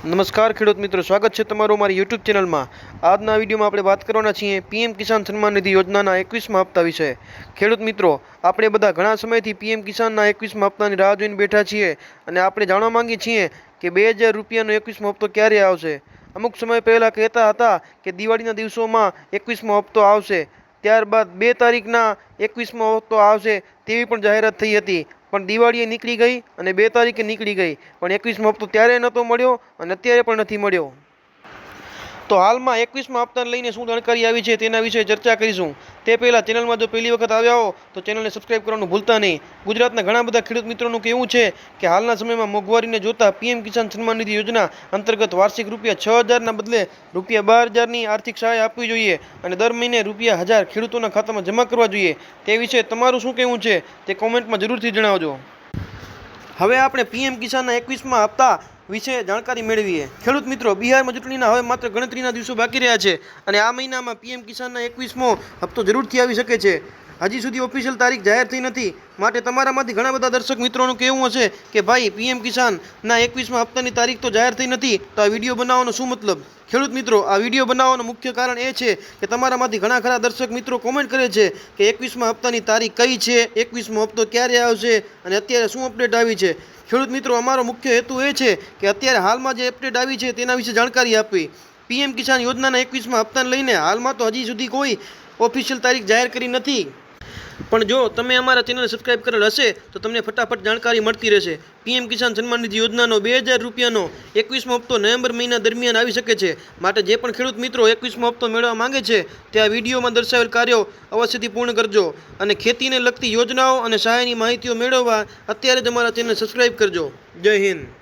નમસ્કાર ખેડૂત મિત્રો, સ્વાગત છે તમારું અમારી યુટ્યુબ ચેનલમાં. આજના વિડીયોમાં આપણે વાત કરવાના છીએ પીએમ કિસાન સન્માન નિધિ યોજનાના એકવીસમાં હપ્તા વિશે. ખેડૂત મિત્રો, આપણે બધા ઘણા સમયથી પીએમ કિસાનના એકવીસમાં હપ્તાની રાહ જોઈને બેઠા છીએ અને આપણે જાણવા માંગીએ છીએ કે બે હજાર રૂપિયાનો એકવીસમો હપ્તો ક્યારે આવશે? અમુક સમય પહેલાં કહેતા હતા કે દિવાળીના દિવસોમાં એકવીસમો હપ્તો આવશે. ત્યારબાદ બે તારીખના એકવીસમો હપ્તો આવશે તેવી પણ જાહેરાત થઈ હતી. પણ દિવાળીએ નીકળી ગઈ અને બે તારીખે નીકળી ગઈ. પણ એકવીસમો હપ્તો ત્યારે નહોતો મળ્યો અને અત્યારે પણ નથી મળ્યો. તો હાલમાં એકવીસમાં હપ્તાને લઈને શું જાણકારી આવી છે તેના વિશે ચર્ચા કરીશું. તે પહેલાં ચેનલમાં જો પહેલી વખત આવ્યા હો, તો ચેનલને સબસ્ક્રાઇબ કરવાનું ભૂલતા નહીં. ગુજરાતના ઘણા બધા ખેડૂત મિત્રોનું કહેવું છે કે હાલના સમયમાં મોંઘવારીને જોતા પીએમ કિસાન સન્માન નિધિ યોજના અંતર્ગત વાર્ષિક રૂપિયા છ હજારના બદલે રૂપિયા બાર હજારની આર્થિક સહાય આપવી જોઈએ અને દર મહિને રૂપિયા હજાર ખેડૂતોના ખાતામાં જમા કરવા જોઈએ. તે વિશે તમારું શું કહેવું છે તે કોમેન્ટમાં જરૂરથી જણાવજો. હવે આપણે પીએમ કિસાનના એકવીસમાં હપ્તા વિશે જાણકારી મેળવીએ. ખેડૂત મિત્રો, બિહારમાં ચૂંટણીના હવે માત્ર ગણતરીના દિવસો બાકી રહ્યા છે અને આ મહિનામાં પીએમ કિસાનના એકવીસમો હપ્તો જરૂરથી આવી શકે છે. હજી સુધી ઓફિશિયલ તારીખ જાહેર થઈ નથી. માટે તમારામાંથી ઘણા બધા દર્શક મિત્રોનું કહેવું હશે કે ભાઈ, પીએમ કિસાનના એકવીસમાં હપ્તાની તારીખ તો જાહેર થઈ નથી, તો આ વીડિયો બનાવવાનો શું મતલબ? ખેડૂત મિત્રો, આ વીડિયો બનાવવાનું મુખ્ય કારણ એ છે કે તમારામાંથી ઘણા ખરા દર્શક મિત્રો કોમેન્ટ કરે છે કે એકવીસમાં હપ્તાની તારીખ કઈ છે, એકવીસમો હપ્તો ક્યારે આવશે અને અત્યારે શું અપડેટ આવી છે? ખેડૂત મિત્રો, અમારો મુખ્ય હેતુ એ છે કે અત્યારે હાલમાં જે અપડેટ આવી છે તેના વિશે જાણકારી આપવી. પીએમ કિસાન યોજનાના એકવીસમાં હપ્તાને લઈને હાલમાં તો હજી સુધી કોઈ ઓફિશિયલ તારીખ જાહેર કરી નથી. પણ જો તમે અમારા ચેનલ સબસ્ક્રાઇબ કરેલ હશે, તો તમને ફટાફટ જાણકારી મળતી રહેશે. પીએમ કિસાન સન્માન નિધિ યોજનાનો બે હજાર રૂપિયાનો એકવીસમો હપ્તો નવેમ્બર મહિના દરમિયાન આવી શકે છે. માટે જે પણ ખેડૂત મિત્રો એકવીસમો હપ્તો મેળવવા માંગે છે, તે આ વિડીયોમાં દર્શાવેલ કાર્યો અવશ્યથી પૂર્ણ કરજો અને ખેતીને લગતી યોજનાઓ અને સહાયની માહિતીઓ મેળવવા અત્યારે જ અમારા ચેનલ સબસ્ક્રાઇબ કરજો. જય હિન્દ.